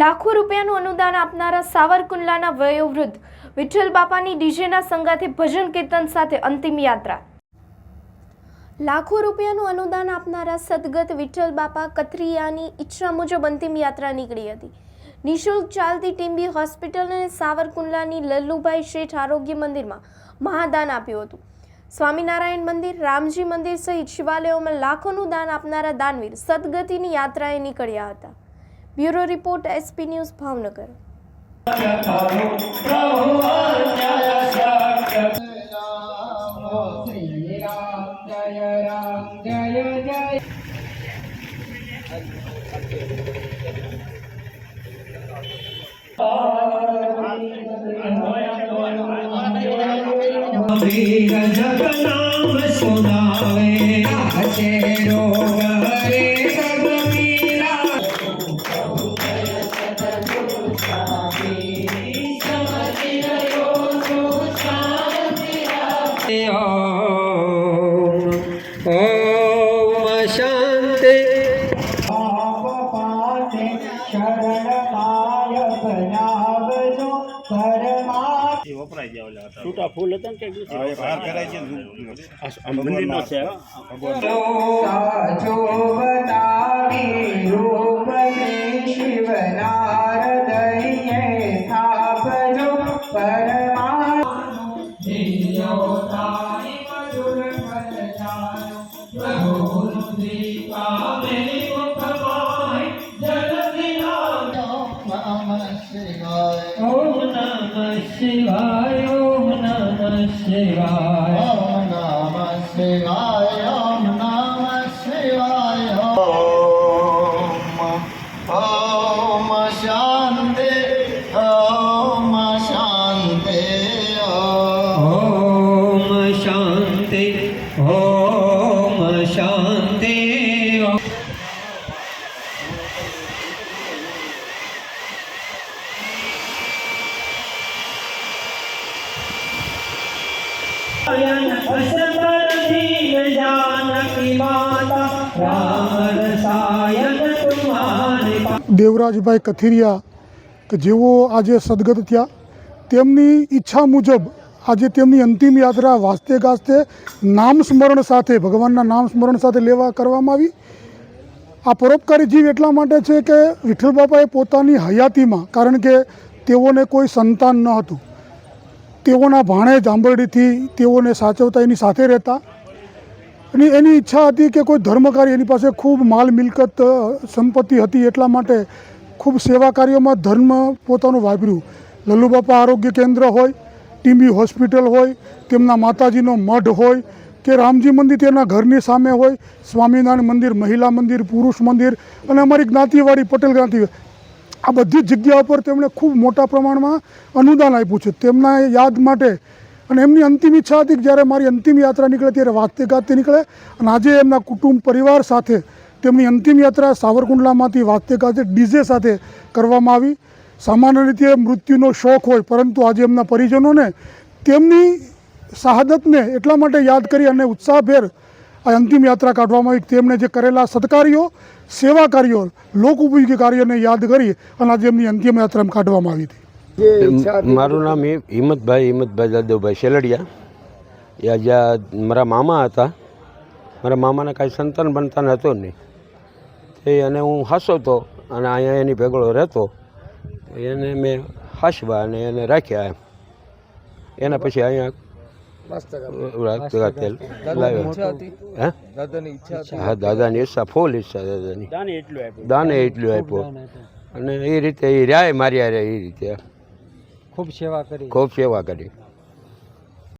લાખો રૂપિયાનું અનુદાન આપનારા સાવરકુંડલાના વયોવૃદ્ધ વિઠ્ઠલ બાપાની ડીજેના સંગાથે ભજન કીર્તન સાથે અંતિમ યાત્રા. લાખો રૂપિયાનું અનુદાન આપનારા સદગત વિઠ્ઠલ બાપા કથરિયાની ઈચ્છા મુજબ અંતિમ યાત્રા નીકળી હતી. નિઃશુલ્ક ચાલતી ટીમ્બી હોસ્પિટલ અને સાવરકુંડલાની લલ્લુભાઈ શેઠ આરોગ્ય મંદિરમાં મહાદાન આપ્યું હતું. સ્વામિનારાયણ મંદિર, રામજી મંદિર સહિત શિવાલયોમાં લાખોનું દાન આપનારા દાનવીર સદગતિની યાત્રાએ નીકળ્યા હતા. bureau report SP news Bhavnagar Shri Ram જય રામ જય જય શ્રી જગનામ સુનાવે પરમા છૂટા ફૂલ હતા ને કે બહાર કરાય છે આ મંદિરનો છે. સાચો બનાવી રૂપને શિવનારદયે સ્થાપજો પરમા ઓમ શિવાય ઓમ નમઃ શિવાય દેવરાજભાઈ કથિરિયા કે જેઓ આજે સદગત થયા, તેમની ઈચ્છા મુજબ આજે તેમની અંતિમ યાત્રા વાસ્તે ગાસ્તે નામ સ્મરણ સાથે, ભગવાનના નામ સ્મરણ સાથે લેવા કરવામાં આવી. આ પરોપકારી જીવ એટલા માટે છે કે વિઠ્ઠલ બાપાએ પોતાની હયાતીમાં, કારણ કે તેઓને કોઈ સંતાન ન હતું. તેઓના ભાણે જાંબરડીથી તેઓને સાચવતા એની સાથે રહેતા. અને એની ઈચ્છા હતી કે કોઈ ધર્મકાર્ય એની પાસે ખૂબ માલ મિલકત સંપત્તિ હતી એટલા માટે ખૂબ સેવા કાર્યોમાં ધર્મ પોતાનું વાપર્યું. લલ્લુબાપા આરોગ્ય કેન્દ્ર હોય, ટીબી હોસ્પિટલ હોય, તેમના માતાજીનો મઢ હોય, કે રામજી મંદિર તેના ઘરની સામે હોય, સ્વામિનારાયણ મંદિર, મહિલા મંદિર, પુરુષ મંદિર અને અમારી જ્ઞાતિવાળી પટેલ જ્ઞાતિ આ બધી જગ્યા પર તેમણે ખૂબ મોટા પ્રમાણમાં અનુદાન આપ્યું છે. તેમના યાદ માટે અને એમની અંતિમ ઈચ્છા હતી કે જ્યારે મારી અંતિમ યાત્રા નીકળે ત્યારે વાતે ગાતે નીકળે અને આજે એમના કુટુંબ પરિવાર સાથે તેમની અંતિમ યાત્રા સાવરકુંડલામાંથી વાતે ગાતે ડીજે સાથે કરવામાં આવી. સામાન્ય રીતે મૃત્યુનો શોખ હોય, પરંતુ આજે એમના પરિજનોને તેમની શહાદતને એટલા માટે યાદ કરી અને ઉત્સાહભેર આ અંતિમ યાત્રા કાઢવામાં આવી. તેમણે જે કરેલા સત્કાર્યો સેવા કાર્યો લોક ઉપયોગી કાર્યોને યાદ કરી અને આજે એમની અંતિમ યાત્રા કાઢવામાં આવી હતી. મારું નામ હિંમતભાઈ હિંમતભાઈ જાદવભાઈ શેલડિયા. એ જ્યાં મારા મામા હતા. મારા મામાને કાંઈ સંતાન બનતાન હતો નહીં તે અને હું હસતો અને અહીંયા એની ભેગળો રહેતો. એને મેં હસવા અને એને રાખ્યા એમ. એના પછી અહીંયા તેલ લાવ્યા. હા? દાદાની ઈચ્છા ફૂલ ઈચ્છા દાદાની. દાને એટલું આપ્યું. દાને એટલું આપ્યું. અને એ રીતે એ રહ્યા મારી રહ્યા એ રીતે. ખૂબ સેવા કરી. ખૂબ સેવા કરી.